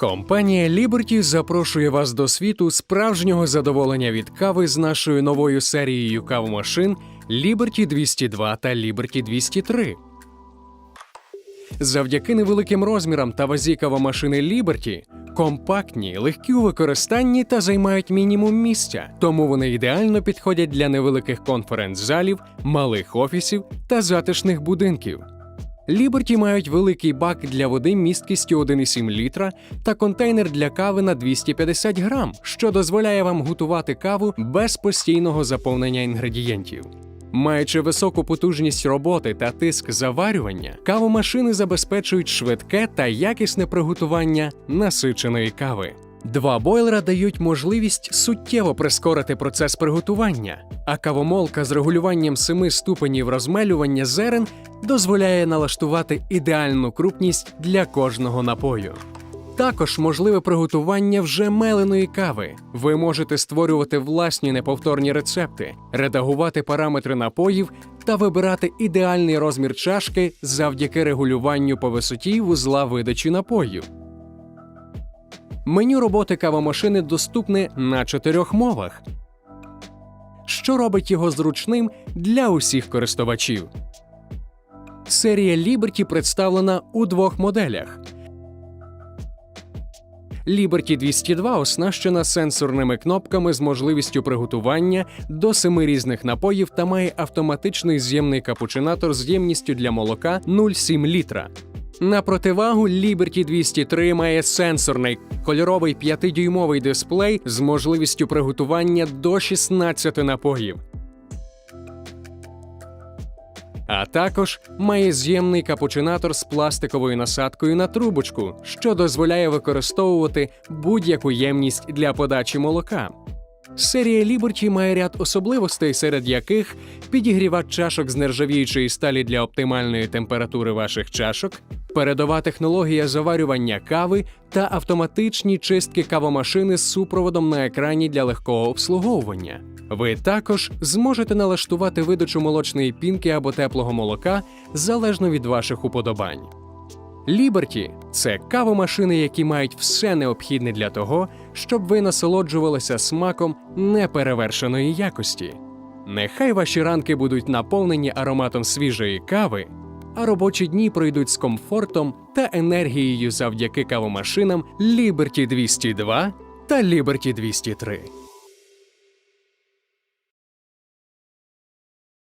Компанія Liberty запрошує вас до світу справжнього задоволення від кави з нашою новою серією кавомашин Liberty 202 та Liberty 203. Завдяки невеликим розмірам та вазі кавомашини Liberty компактні, легкі у використанні та займають мінімум місця, тому вони ідеально підходять для невеликих конференц-залів, малих офісів та затишних будинків. Ліберті мають великий бак для води місткістю 1,7 літра та контейнер для кави на 250 грам, що дозволяє вам готувати каву без постійного заповнення інгредієнтів. Маючи високу потужність роботи та тиск заварювання, кавомашини забезпечують швидке та якісне приготування насиченої кави. Два бойлера дають можливість суттєво прискорити процес приготування, а кавомолка з регулюванням 7 ступенів розмелювання зерен дозволяє налаштувати ідеальну крупність для кожного напою. Також можливе приготування вже меленої кави. Ви можете створювати власні неповторні рецепти, редагувати параметри напоїв та вибирати ідеальний розмір чашки завдяки регулюванню по висоті вузла видачі напоїв. Меню роботи кавомашини доступне на чотирьох мовах, що робить його зручним для усіх користувачів. Серія Liberty представлена у двох моделях. Liberty 202 оснащена сенсорними кнопками з можливістю приготування до семи різних напоїв та має автоматичний з'ємний капучинатор з ємністю для молока 0,7 літра. На противагу Liberty 203 має сенсорний кольоровий 5-дюймовий дисплей з можливістю приготування до 16 напоїв. А також має з'ємний капучинатор з пластиковою насадкою на трубочку, що дозволяє використовувати будь-яку ємність для подачі молока. Серія Liberty має ряд особливостей, серед яких підігрівач чашок з нержавіючої сталі для оптимальної температури ваших чашок, передова технологія заварювання кави та автоматичні чистки кавомашини з супроводом на екрані для легкого обслуговування. Ви також зможете налаштувати видачу молочної пінки або теплого молока залежно від ваших уподобань. Liberty – це кавомашини, які мають все необхідне для того, щоб ви насолоджувалися смаком неперевершеної якості. Нехай ваші ранки будуть наповнені ароматом свіжої кави, а робочі дні пройдуть з комфортом та енергією завдяки кавомашинам Liberty 202 та Liberty 203.